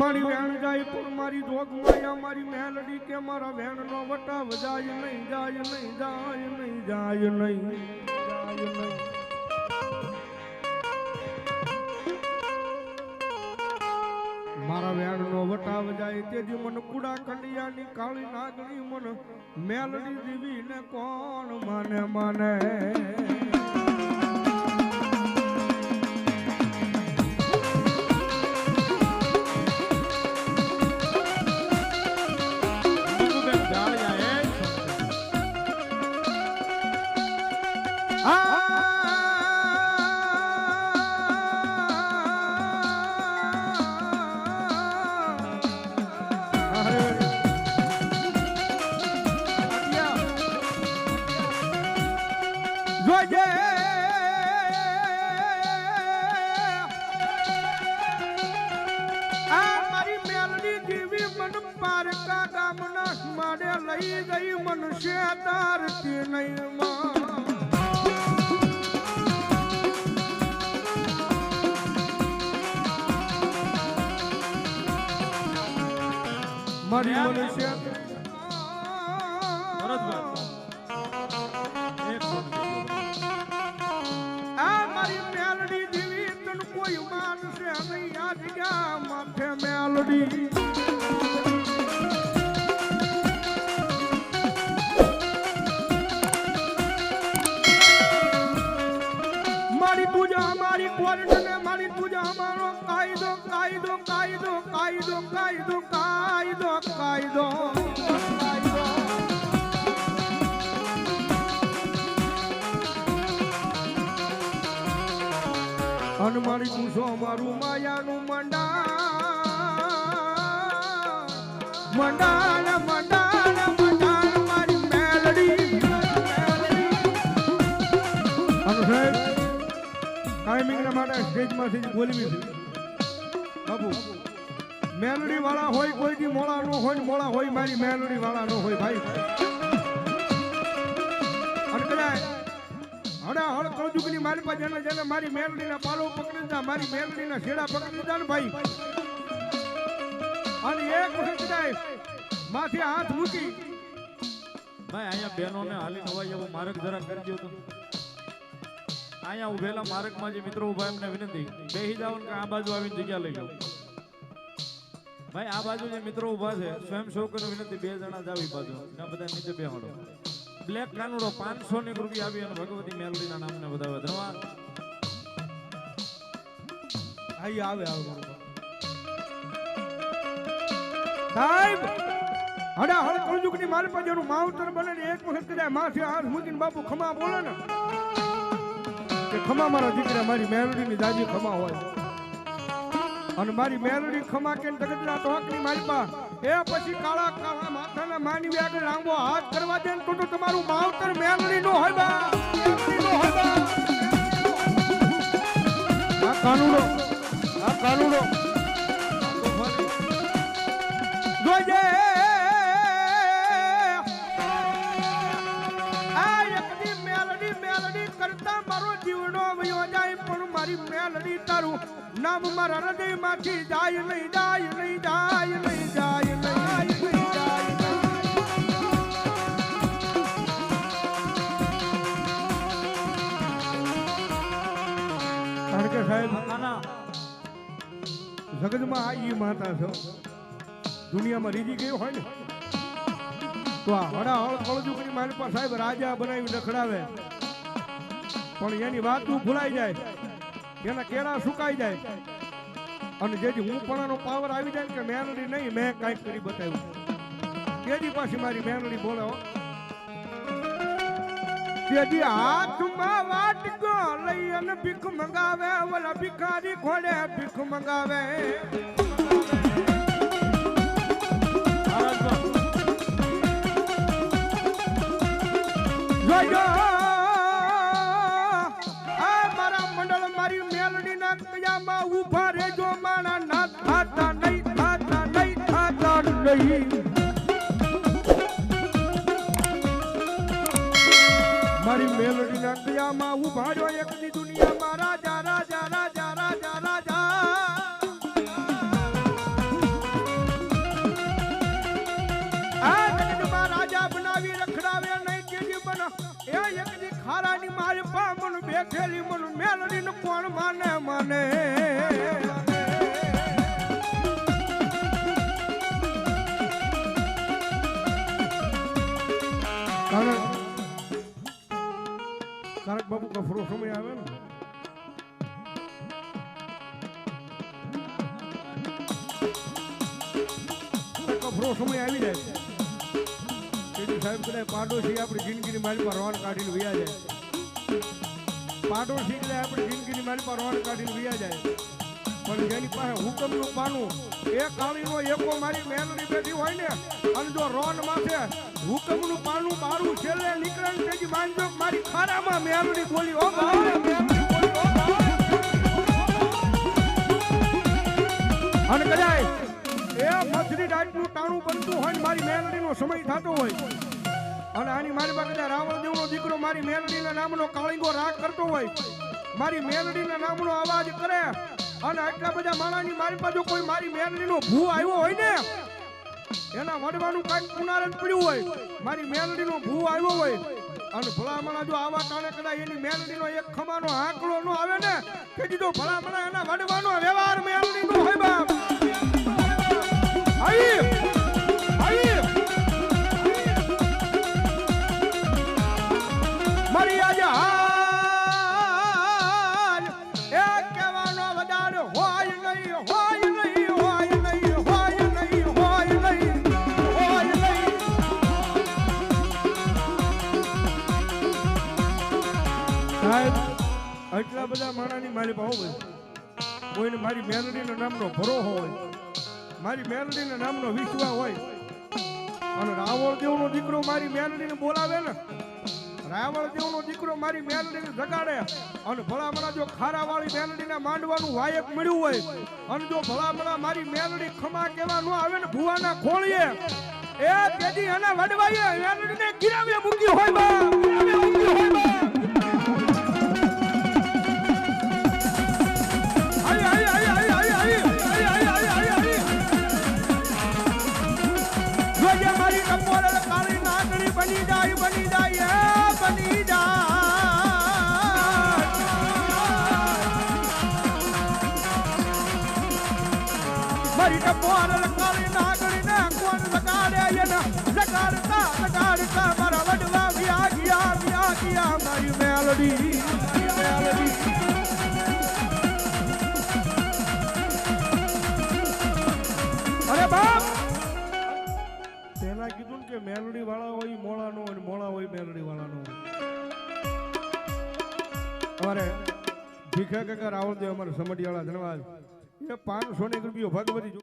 મારી વેણ જાય પણ મારી જોગ માયા, મારી મેલડી કે મારા વેણ નો વટાવ જાય નહીં જાય નહીં જાય નહીં જાય નહીં જાય નહીં. મારા વેણ નો વટાવ જાય તેથી મન કુડા કંડિયાની કાળી નાગણી મન મેલડી દીવી ને કોણ માને માને? માડે લઈ ગઈ મનુષ્ય તારતી નહીં માં મારી મનુષ્ય. આ મારી મેલડી દેવી તન કોઈ માનશે નહીં. આ જગ્યા માથે મેલડી? કાયદો કાયદો કાયદો કાયદો કાયદો અન મારી પૂછો મારું માયાનું મંડા મંડાણ મંડાણ મંડાણ, મારી મેલડી. અન માટે સ્ટેજમાંથી બોલવી છે મેલડી વાળા હોય કોઈ દી મોળા નો હોય ને મોળા હોય, મારી મેલડી વાળા નો હોય ભાઈ. હડા હળ કળજુગની મારી પાસે જેને જેને મારી મેલડીના પાલો પકડી દીધા મારી મેલડીના છેડા પકડી દીધા ને ભાઈ. અને એક વખત કદાચ માથે ભાઈ, અહીંયા બહેનોને હાલી નવાઈ એવો માર્ગ જરા કરી દો તો. અહીંયા ઉભેલા માર્ગમાં જે મિત્રો ઊભા એમને વિનંતી, બેહી જાવ કે આ બાજુ આવીને જગ્યા લઈ લો ભાઈ, આ બાજુ જે મિત્રો ઊભા છે સ્વયંસેવકોને વિનંતી, બે જણા જાવી બાજુ. ને બધા નીચે બેહાડો. બ્લેક કાનુડો પાંચસો ની રૂપિયા આવી અને ભગવતી મેલડીના નામને બધા વધવા આવે આવે બાપ. સાહેબ, હડા હળ કળજુગની મારી પાસે જેનું માવતર બને ને એક વખત કદાચ માથે હાથ મૂકીને બાપુ ખમા બોલે ને, કે ખમા મારા દીકરા, મારી મેલડીની દાજી ખમા હોય. અને મારી મેલડી ખમા કે તગતરા ટોકની મારી એ પછી કાળા કાળા માથાને માનવી આગળ લાંબો હાથ કરવા દે તો તમારું માવતર મેલડી નો હોય બા નો હોય બા આ કાનુડો આ કાનુડો. જોજે આ એકની મેલડી મેલડી કરતા મારો જીવનો વયો જાય પણ મારી મેલડી તારું નામ મારા હૃદયમાંથી જાય લઈ જાય નહીં જાય નહીં, જાય જગતમાં આ ઈ માતા છો. દુનિયામાં રીજી ગયું હોય ને, તો આ હળ મારી પાસે સાહેબ રાજા બનાવી નખડાવે પણ એની વાતું ભૂલાઈ જાય. એના કેળા સુકાઈ જાય. અને જેથી હું પણ પાવર આવી જાય કે મેનડી નહીં, મેં કાંઈક કરી બતાવ્યું. કેજી પાછી મારી મેનડી બોલે કેજી હાથમાં વાટકો લઈ અને ભીખ મંગાવે, ઓલા ભિખારી ખોડે ભીખ મંગાવે. જોજો ગઈ મારી મેલડી ના દયામાં ઉભાડ્યો એકની દુનિયામાં રાજા રાજા રાજા રાજા રાજા. આ જગતમાં રાજા બનાવી નહીં કેજી બન એ એકની મારી પા મન બેઠેલી મન મેલડી કોણ માને માને? તારક બાબુ કફરો સમય આવે ને કફરો સમય આવી જાય તેથી સાહેબ કદાચ પાડોશી આપણી જિંદગીની મારી પર રોન કાઢીને વયા જાય પાડોશી કદાચ આપણી જિંદગીની મારી પર રોન કાઢીને વ્યા જાય પણ જેની પાસે હુકમનું પાનું એ કાળીનો એકો મારી મેલડી બેઠી હોય ને અને જો રોન માથે હુકમનું પાનું મારું છેલ્લે નીકળે ને તેથી માનજો મારી ખારામાં મેરડી બોલી ઓ. અને કદાચ એ મથરી રાતનું ટાણું બનતું હોય ને મારી મેલડીનો સમય થતો હોય. અને આની મારી પાસે રાવણદેવનો દીકરો મારી મેલડીના નામનો કાળીંગો રાગ કરતો હોય. મારી મેલડીના નામનો અવાજ કરે. અને આટલા બધા માણસની મારી પાસે કોઈ મારી મેલડીનો ભૂ આવ્યો હોય ને એના વડવાનું કાંઈક પુનારન પડ્યું હોય, મારી મેલડીનો ભૂ આવ્યો હોય, અને ભલામણા જો આવા ટાણે કદાચ એની મેલડીનો એક ખમાનો આંકડો નો આવે ને, કે જો ભલામણા એના વડવાનો વ્યવહાર મેલડીનો આટલા બધા માણાની મારી પાસે હોય. કોઈને મારી મેલડીના નામનો ભરો હોય. મારી મેલડીના નામનો વિશ્વા હોય. અને રાવણ દેવનો દીકરો મારી મેલડીને બોલાવે ને રાવણ દેવનો દીકરો મારી મેલડીને જગાડે અને ભલામણા જો ખારાવાળી મેલડીને માંડવાનું વાયક મળ્યું હોય અને જો ભલામણા મારી મેલડી ખમા કેવા નો આવે ને ભુવાના ખોળીએ, એ તેથી એના વડવાઈએ, મેલડીને ગિરાવે મૂકી હોય બા મારી કપોર કાળી નાગડીને કોણ લગાડે એને. લગાડતા લગાડતા મારા વડવા વ્યા ગયા વ્યા ગયા મારી મેલડી. મેલડી અરે બાપ! પેલા કીધું કે મેલડી વાળા હોય મોળાનો અને હોય, મોળા હોય, મેલડી વાળાનો નો અમારે ભીખા કાકા દેવ અમારે સમઢિયાળા ધનવાદ. એ પાંચસો ને રૂપિયો ભગવતી